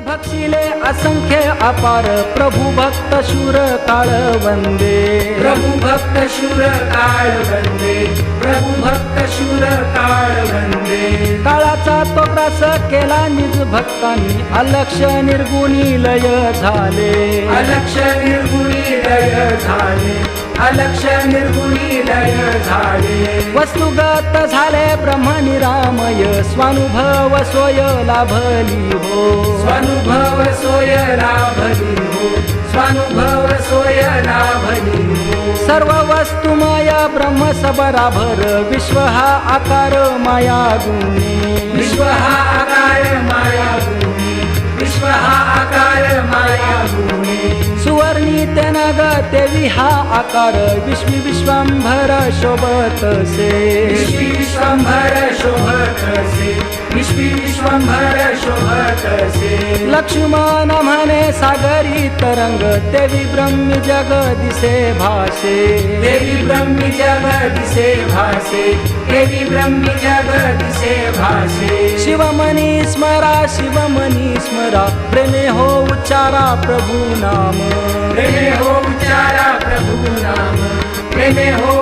भक्षिले असंख्य अपार प्रभू भक्त शूर काळ वंदे. प्रभु भक्त शूर काळ वंदे. प्रभु भक्त शूर काळ वंदे. काळाचा तो ग्रास केला निज भक्तांनी. अलक्ष निर्गुणी लय झाले. अलक्ष निर्गुणी लय झाले. अलक्ष निर्गुणी लय झाले. वस्तुगत झाले ब्रह्मनिरामय स्वानुभव सोय लाभली हो. स्वानुभव सोय लाभली हो. स्वानुभव सोय लाभली हो. सर्व वस्तुमय ब्रह्म सबराभर विश्व हा आकार माया गुणी. विश्व हा आकार माया गुणी. विश्व हा आकार माया गुणी. सुवर्णी तेनग देवी हा आकार विश्वी विश्वांभर शोभत से. विश्वी विश्वंभर विश्वी विश्वंभर शोभत से लक्ष्मण म्हणे सागरी तरंग देवी ब्रह्मी जग दिसे भाषे देवी ब्रह्मी जगदिसे भासे. देवी ब्रह्मी जगदिसे भासे. शिवमनी स्मरा शिवमनी स्मरा. प्रेमे हो उच्चारा प्रभु नाम. प्रेमे हो उच्चारा प्रभु नाम. प्रेमे हो